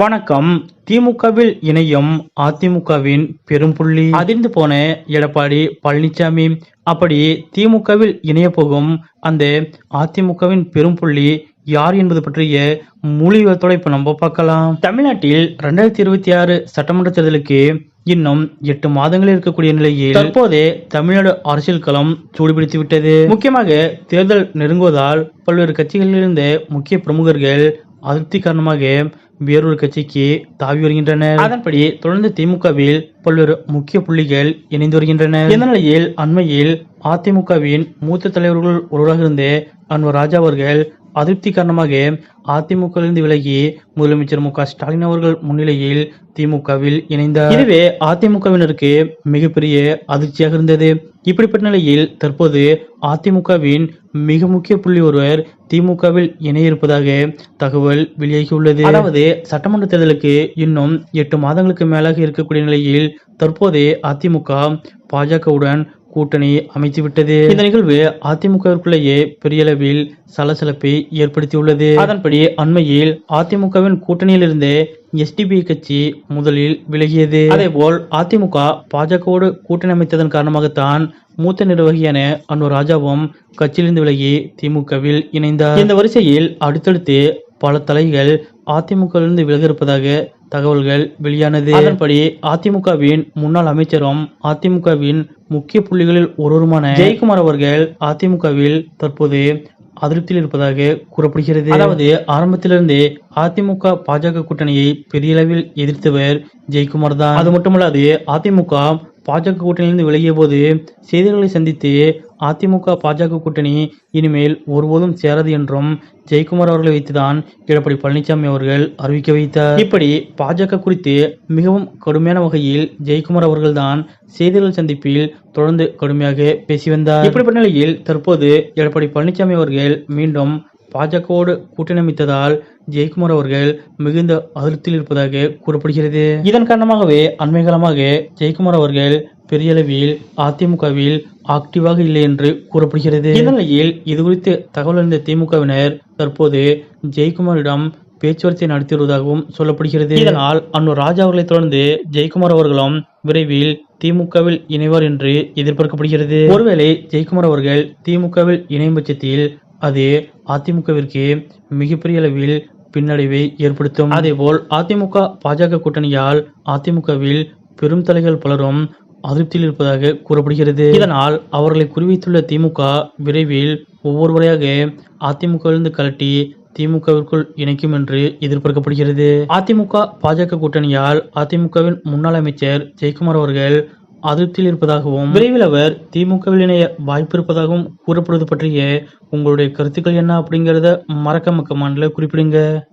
வணக்கம். திமுகவில் இணையும் அதிமுகவின் பெரும்புள்ளி அதிர்ந்து போன எடப்பாடி பழனிசாமி அப்படி திமுகவில் இணைய போகும் அந்த அதிமுகவின் பெரும்புள்ளி யார் என்பது பற்றிய மூலிகத்தோட இப்ப நம்ம பார்க்கலாம். தமிழ்நாட்டில் ரெண்டாயிரத்தி இருபத்தி ஆறு சட்டமன்ற தேர்தலுக்கு இன்னும் எட்டு மாதங்கள் இருக்கக்கூடிய நிலையில் தற்போதே தமிழ்நாடு அரசியல் களம் சூடுபிடித்து விட்டது முக்கியமாக தேர்தல் நெருங்குவதால் பல்வேறு கட்சிகளிலிருந்து முக்கிய பிரமுகர்கள் அதிருப்தி காரணமாக வேறொரு கட்சிக்கு தாவி வருகின்றனர். அதன்படி தொடர்ந்து திமுகவில் பல்வேறு முக்கிய புள்ளிகள் இணைந்து வருகின்றனர். இந்த நிலையில் அண்மையில் அதிமுகவின் மூத்த தலைவர்கள் ஒருவராக இருந்த அன்வர் ராஜா அவர்கள் அதிருப்தி காரணமாக அதிமுகவிலிருந்து விலகி முதலமைச்சர் மு க ஸ்டாலின் அவர்கள் முன்னிலையில் திமுகவில் இணைந்தார் இதுவே அதிமுகவினருக்கு மிகப்பெரிய அதிர்ச்சியாக இருந்தது. இப்படிப்பட்ட நிலையில் தற்போது அதிமுகவின் மிக முக்கிய புள்ளி ஒருவர் திமுகவில் இணைய இருப்பதாக தகவல் வெளியாகியுள்ளது. அதாவது சட்டமன்ற தேர்தலுக்கு இன்னும் எட்டு மாதங்களுக்கு மேலாக இருக்கக்கூடிய நிலையில் தற்போதே அதிமுக பாஜகவுடன் கூட்டணி அமைத்துவிட்டது. இந்த நிகழ்வு அதிமுகவிற்குள்ளேயே பெரிய அளவில் சலசலப்பை ஏற்படுத்தியுள்ளது. அதன்படி அண்மையில் அதிமுகவின் கூட்டணியில் இருந்த எஸ்டிபி கட்சி முதலில் விலகியது. அதேபோல் அதிமுக பாஜகவோடு கூட்டணி அமைத்ததன் காரணமாகத்தான் மூத்த நிர்வாகியான அன்வர் ராஜாவும் கட்சியிலிருந்து விலகி திமுகவில் இணைந்தார். இந்த வரிசையில் அடுத்தடுத்து பல தலைகள் அதிமுகவிலிருந்து விலக இருப்பதாக தகவல்கள் வெளியானது. அதன்படி அதிமுகவின் முன்னாள் அமைச்சரும் அதிமுகவின் முக்கிய புள்ளிகளில் ஒருவருமான ஜெயக்குமார் அவர்கள் அதிமுகவில் தற்போது அதிருப்தியில் இருப்பதாக கூறப்படுகிறது. அதாவது ஆரம்பத்திலிருந்தே அதிமுக பாஜக கூட்டணியை பெரிய அளவில் எதிர்த்தவர் ஜெயக்குமார் தான். அது மட்டுமல்லாது அதிமுக பாஜக கூட்டணியிலிருந்து விலகிய போது செய்தியாளர்களை சந்தித்து அதிமுக பாஜக கூட்டணி இனிமேல் ஒருபோதும் சேராது என்றும் ஜெயக்குமார் அவர்களை வைத்துதான் எடப்பாடி பழனிசாமி அவர்கள் அறிவிக்க வைத்தார். இப்படி பாஜக குறித்து மிகவும் கடுமையான வகையில் ஜெயக்குமார் அவர்கள்தான் செய்தியாளர் சந்திப்பில் தொடர்ந்து கடுமையாக பேசி வந்தார். இப்படிப்பட்ட நிலையில் தற்போது எடப்பாடி பழனிசாமி அவர்கள் மீண்டும் பாஜகவோடு கூட்டணி அமைத்ததால் ஜெயக்குமார் அவர்கள் மிகுந்த அதிருப்தியில் இருப்பதாக கூறப்படுகிறது. இதன் காரணமாகவே அண்மை காலமாக ஜெயக்குமார் அவர்கள் பெரிய அளவில் அதிமுகவில் ஆக்டிவாக இல்லை என்று கூறப்படுகிறது. இந்நிலையில் இதுகுறித்து தகவல் அறிந்த திமுகவினர் தற்போது ஜெயக்குமாரிடம் பேச்சுவார்த்தை நடத்தி வருவதாகவும் சொல்லப்படுகிறது. இதனால் அன்னூர் ராஜா அவர்களை தொடர்ந்து ஜெயக்குமார் அவர்களும் விரைவில் திமுகவில் இணைவார் என்று எதிர்பார்க்கப்படுகிறது. ஒருவேளை ஜெயக்குமார் அவர்கள் திமுகவில் இணையும் பட்சத்தில் அது அதிமுகவிற்கு மிகப்பெரிய அளவில் பின்னடைவை ஏற்படுத்தும். அதேபோல் அதிமுக பாஜக கூட்டணியால் அதிமுகவில் பெரும் தலைகள் பலரும் அதிருப்தியில் இருப்பதாக கூறப்படுகிறது. இதனால் அவர்களை குறிவைத்துள்ள திமுக விரைவில் ஒவ்வொருவரையாக அதிமுகவிலிருந்து கலட்டி திமுகவிற்குள் இணைக்கும் என்று எதிர்பார்க்கப்படுகிறது. அதிமுக பாஜக கூட்டணியால் அதிமுகவின் முன்னாள் அமைச்சர் ஜெயக்குமார் அவர்கள் அதிருப்தியில் இருப்பதாகவும் விரைவில் அவர் திமுகவில் இணைய வாய்ப்பு இருப்பதாகவும் கூறப்படுவது பற்றிய உங்களுடைய கருத்துக்கள் என்ன அப்படிங்கறத மறக்காம கமெண்ட்ல குறிப்பிடுங்க.